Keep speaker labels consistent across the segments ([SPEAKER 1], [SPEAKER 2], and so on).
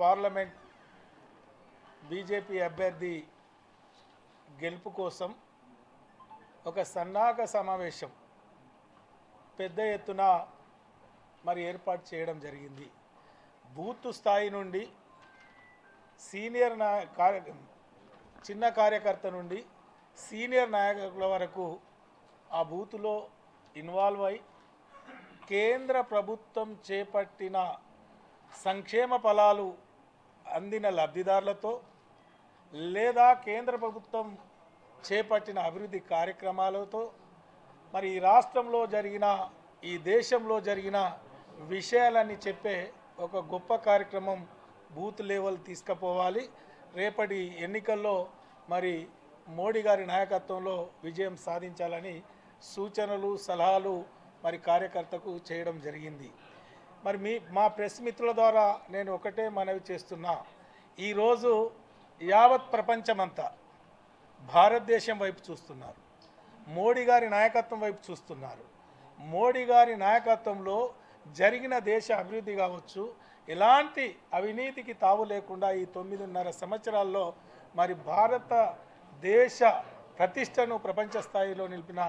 [SPEAKER 1] Parliament BJP అభ్యర్థి గెలుపు కోసం ఒక సన్నాహక సమావేశం పెద్ద ఎత్తున మరి ఏర్పాటు చేయడం జరిగింది. బూత్ స్థాయి నుండి సీనియర్ నాయ కార్య చిన్న కార్యకర్త నుండి సీనియర్ నాయకుల వరకు ఆ బూతులో ఇన్వాల్వ్ అయి కేంద్ర ప్రభుత్వం చేపట్టిన సంక్షేమ ఫలాలు అందిన లబ్ధిదారులతో లేదా కేంద్ర ప్రభుత్వం చేపట్టిన అభివృద్ధి కార్యక్రమాలతో మరి ఈ రాష్ట్రంలో జరిగిన ఈ దేశంలో జరిగిన విషయాలన్నీ చెప్పే ఒక గొప్ప కార్యక్రమం బూత్ లెవెల్ తీసుకుపోవాలి. రేపటి ఎన్నికల్లో మరి మోడీ గారి నాయకత్వంలో విజయం సాధించాలని సూచనలు సలహాలు మరి కార్యకర్తకు చేయడం జరిగింది. మరి మీ మా ప్రెస్ మిత్రుల ద్వారా నేను ఒకటే మనవి చేస్తున్నా. ఈరోజు యావత్ ప్రపంచమంతా భారతదేశం వైపు చూస్తున్నారు. మోడీ గారి నాయకత్వం వైపు చూస్తున్నారు. మోడీ గారి నాయకత్వంలో జరిగిన దేశ అభివృద్ధి కావచ్చు ఎలాంటి అవినీతికి తావు లేకుండా ఈ తొమ్మిదిన్నర సంవత్సరాల్లో మరి భారత దేశ ప్రతిష్టను ప్రపంచ స్థాయిలో నిలిపిన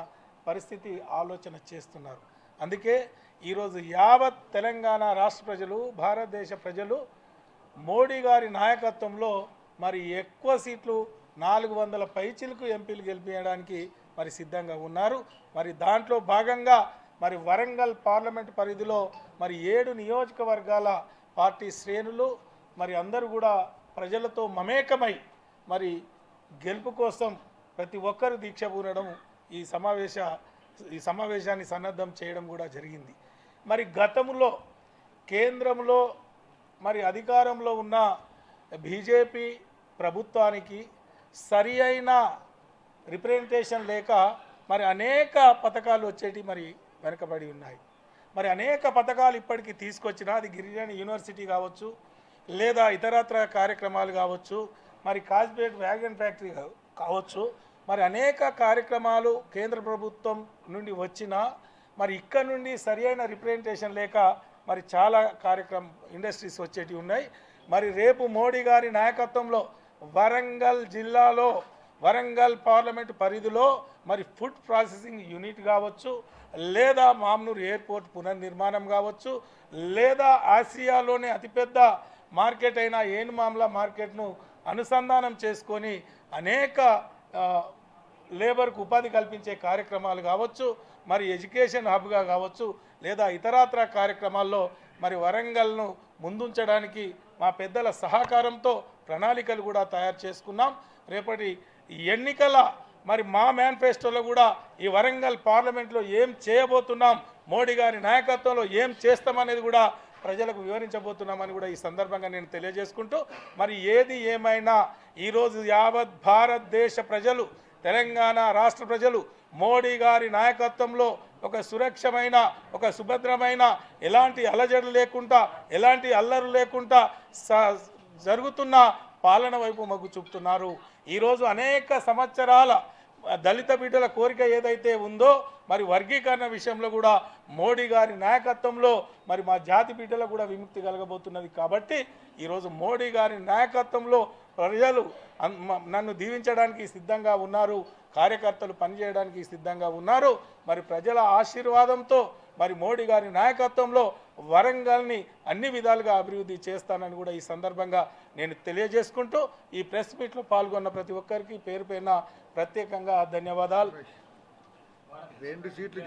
[SPEAKER 1] పరిస్థితి ఆలోచన చేస్తున్నారు. అందుకే ఈరోజు యావత్ తెలంగాణ రాష్ట్ర ప్రజలు భారతదేశ ప్రజలు మోడీ గారి నాయకత్వంలో మరి ఎక్కువ సీట్లు నాలుగు వందల పైచిలకు ఎంపీలు గెలిపించడానికి మరి సిద్ధంగా ఉన్నారు. మరి దాంట్లో భాగంగా మరి వరంగల్ పార్లమెంట్ పరిధిలో మరి ఏడు నియోజకవర్గాల పార్టీ శ్రేణులు మరి అందరూ కూడా ప్రజలతో మమేకమై మరి గెలుపు కోసం ప్రతి ఒక్కరు దీక్ష పూనడం ఈ సమావేశ ఈ సమావేశాన్ని సన్నద్ధం చేయడం కూడా జరిగింది. మరి గతంలో కేంద్రంలో మరి అధికారంలో ఉన్న బీజేపీ ప్రభుత్వానికి సరి అయిన రిప్రజెంటేషన్ లేక మరి అనేక పథకాలు వచ్చేటి మరి వెనకబడి ఉన్నాయి. మరి అనేక పథకాలు ఇప్పటికీ తీసుకొచ్చినా అది గిరిజన యూనివర్సిటీ కావచ్చు లేదా ఇతరత్ర కార్యక్రమాలు కావచ్చు మరి కాజ్పేట్ వ్యాగన్ ఫ్యాక్టరీ కావచ్చు మరి అనేక కార్యక్రమాలు కేంద్ర ప్రభుత్వం నుండి వచ్చినా మరి ఇక్కడ నుండి సరి అయిన రిప్రజెంటేషన్ లేక మరి చాలా కార్యక్రమం ఇండస్ట్రీస్ వచ్చేటివి ఉన్నాయి. మరి రేపు మోడీ గారి నాయకత్వంలో వరంగల్ జిల్లాలో వరంగల్ పార్లమెంట్ పరిధిలో మరి ఫుడ్ ప్రాసెసింగ్ యూనిట్ కావచ్చు లేదా మామ్నూరు ఎయిర్పోర్ట్ పునర్నిర్మాణం కావచ్చు లేదా ఆసియాలోనే అతిపెద్ద మార్కెట్ అయిన ఏనుమామ్ల మార్కెట్ను అనుసంధానం చేసుకొని అనేక లేబర్కు ఉపాధి కల్పించే కార్యక్రమాలు కావచ్చు మరి ఎడ్యుకేషన్ హబ్గా కావచ్చు లేదా ఇతరాత్ర కార్యక్రమాల్లో మరి వరంగల్ను ముందుంచడానికి మా పెద్దల సహకారంతో ప్రణాళికలు కూడా తయారు చేసుకున్నాం. రేపటి ఎన్నికల మరి మా మేనిఫెస్టోలో కూడా ఈ వరంగల్ పార్లమెంట్లో ఏం చేయబోతున్నాం మోడీ గారి నాయకత్వంలో ఏం చేస్తామనేది కూడా ప్రజలకు వివరించబోతున్నామని కూడా ఈ సందర్భంగా నేను తెలియజేసుకుంటూ మరి ఏది ఏమైనా ఈరోజు యావత్ భారతదేశ ప్రజలు తెలంగాణ రాష్ట్ర ప్రజలు మోడీ గారి నాయకత్వంలో ఒక సురక్షమైన ఒక సుభద్రమైన ఎలాంటి అలజడి లేకుండా ఎలాంటి అల్లరు లేకుండా స- జరుగుతున్న పాలన వైపు మొగ్గు చూపుతున్నారు. ఈరోజు అనేక సంవత్సరాల దళిత బిడ్డల కోరిక ఏదైతే ఉందో మరి వర్గీకరణ విషయంలో కూడా మోడీ గారి నాయకత్వంలో మరి మా జాతి బిడ్డలకు కూడా విముక్తి కలగబోతున్నది. కాబట్టి ఈరోజు మోడీ గారి నాయకత్వంలో ప్రజలు నన్ను దీవించడానికి సిద్ధంగా ఉన్నారు కార్యకర్తలు పనిచేయడానికి సిద్ధంగా ఉన్నారు. మరి ప్రజల ఆశీర్వాదంతో మరి మోడీ గారి నాయకత్వంలో వరంగల్ని అన్ని విధాలుగా అభివృద్ధి చేస్తానని కూడా ఈ సందర్భంగా నేను తెలియజేసుకుంటూ ఈ ప్రెస్ మీట్లో పాల్గొన్న ప్రతి ఒక్కరికి పేరు ప్రత్యేకంగా ధన్యవాదాలు.
[SPEAKER 2] రెండు సీట్లు